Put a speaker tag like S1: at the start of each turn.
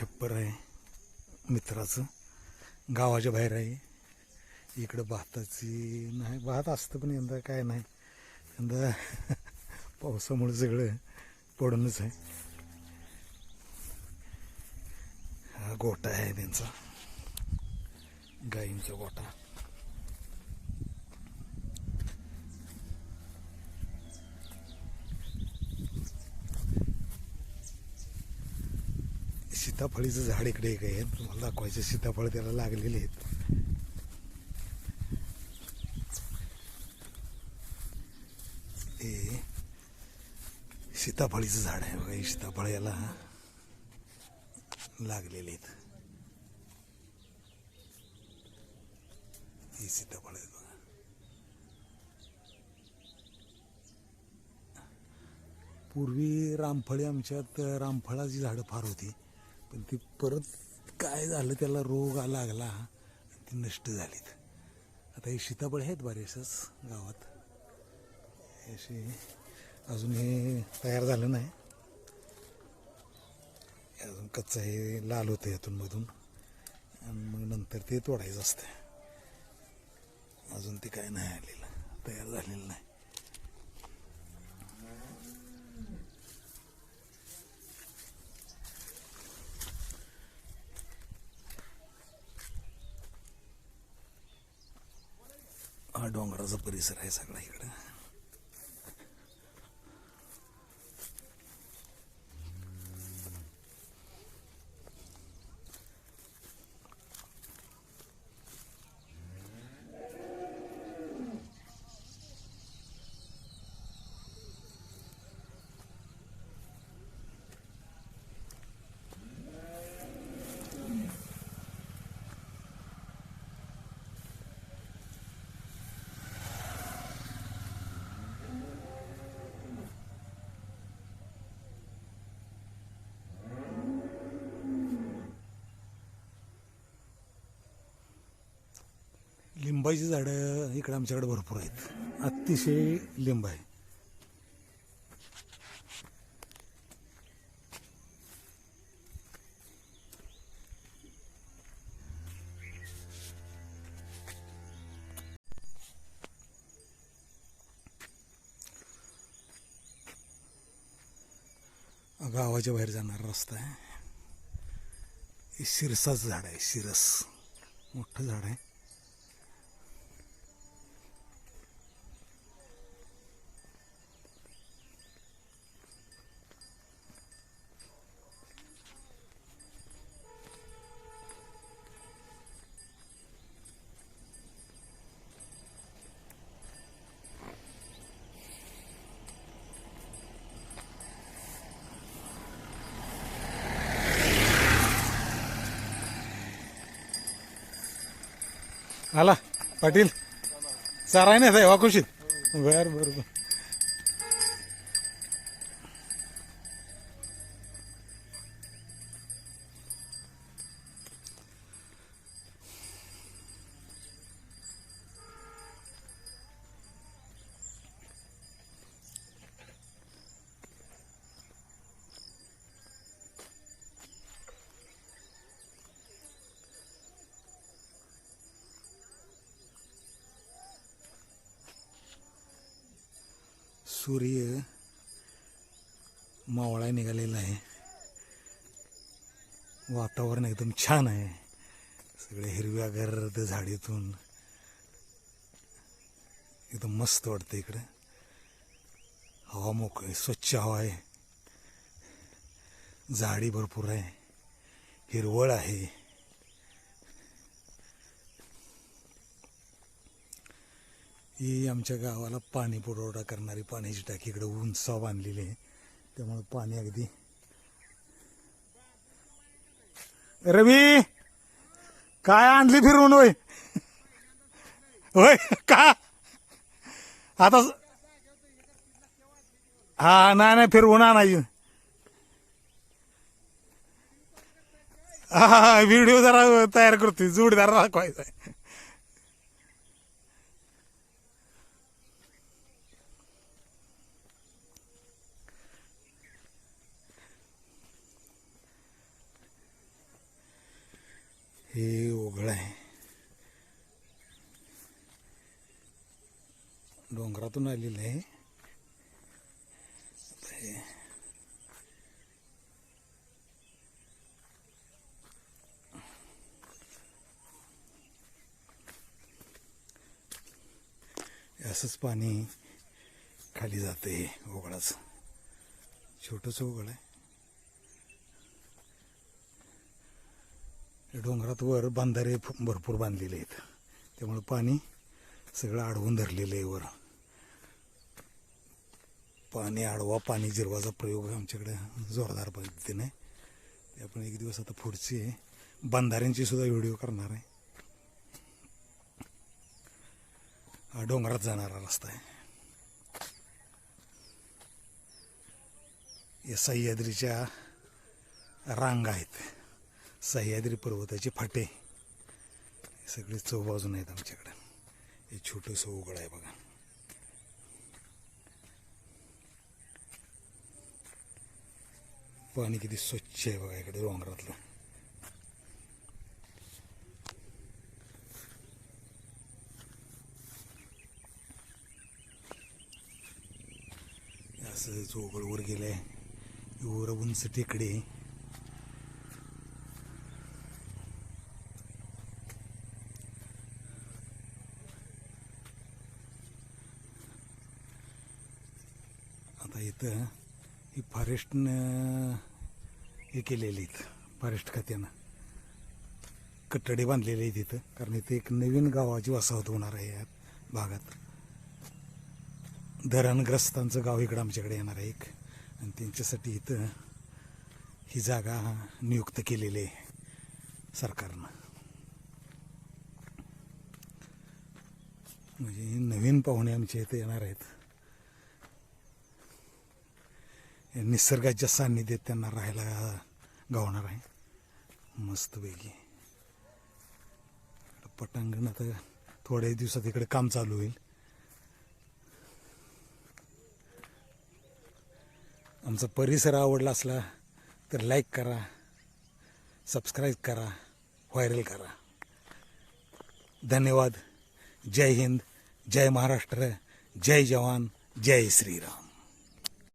S1: छप्पर आहे मित्राचं. गावाच्या बाहेर आहे. इकडं भाताची नाही भात असतं पण यंदा काय नाही. यंदा पावसामुळे सगळं पडूनच आहे. हा गोटा आहे त्यांचा. गाईंचा गोटा सीताफळीचं झाड इकडे एक आहे. तुम्हाला दाखवायचं सीताफळ त्याला लागलेले आहेत. हे सीताफळीचं झाड आहे बघा. सीताफळ याला लागलेले आहेत. ही सीताफळ आहेत बघा. पूर्वी रामफळी आमच्यात रामफळाची झाडं फार होती. पण ती परत काय झालं त्याला रोग लागला आणि ती नष्ट झालीत. आता हे सीताफळ आहेत बरेचसंच गावात. असे अजून हे तयार झालं नाही. अजून कच्चा हे लाल होतं यातून मधून. आणि मग नंतर ते तोडायचं असतं अजून ते काय नाही आलेलं तयार झालेलं नाही. हा डोंगराचा परिसर आहे सगळा इकडं. लिंबाची झाडं इकडे आमच्याकडे भरपूर आहेत. अतिशय लिंब आहे. गावाच्या बाहेर जाणारा रस्ता आहे. हे शिरसाचं झाड आहे शिरस. मोठं झाड आहे. आला. पाटील. चाराय नाही साहेब वाकुशीत? बर बर बर. सूर्य मावळा निघालेला आहे. वातावरण एकदम छान आहे. सगळे हिरव्या गर्द झाडीतून एकदम मस्त वाटतं इकडं. हवा मोकळी स्वच्छ हवा आहे. झाडी भरपूर आहे. हिरवळ आहे. ही आमच्या गावाला पाणी पुरवठा करणारी पाण्याची टाकी इकडे उंचा बांधलेली आहे. त्यामुळे पाणी अगदी रवी! काय आणली फिरवून होय? होय का? आता हा नाही नाही फिरवून आणायची हा हा व्हिडिओ जरा तयार करतोय जोडीदार दाखवायचा आहे हे ओघळ आहे डोंगरातून आलेलं आहे. असंच पाणी खाली जातं हे ओघळाचं छोटंसं ओघळ आहे. डोंगरात वर बांधारे भरपूर बांधलेले आहेत. त्यामुळे पाणी सगळं अडवून धरलेलं आहे वर. पाणी आडवा पाणी जिरवाचा प्रयोग आमच्याकडे जोरदार पद्धतीने. ते आपण एक दिवस आता पुढची बंधाऱ्यांची सुद्धा व्हिडिओ करणार आहे. हा डोंगरात जाणारा रस्ता आहे. या सह्याद्रीच्या रांग आहेत. सह्याद्री पर्वताचे फाटे. हे सगळे चौबाजून आहेत आमच्याकडे. हे छोटंसं उघड आहे बघा. पाणी किती स्वच्छ आहे बघा इकडे डोंगरातलं. असं चौघड गेलंय. वर उंच टेकडे. आता इथं ही फॉरेस्टनं हे केलेले आहेत फॉरेस्ट खात्यानं. कट्टडे बांधलेले आहेत इथं कारण इथं एक नवीन गावाची वसाहत होणार आहे या भागात. धरणग्रस्तांचं गाव इकडं आमच्याकडे येणार आहे एक. आणि त्यांच्यासाठी इथं ही जागा नियुक्त केलेली आहे सरकारनं. म्हणजे नवीन पाहुणे आमच्या इथे येणार आहेत या निसर्गाच्या सान्निध्यात त्यांना राहायला गावणार आहे. मस्तपैकी पटांगण आता थोड्या दिवसात इकडे काम चालू होईल. आमचा परिसर आवडला असला तर लाईक करा सबस्क्राईब करा व्हायरल करा. धन्यवाद. जय हिंद जय महाराष्ट्र जय जवान जय श्रीराम.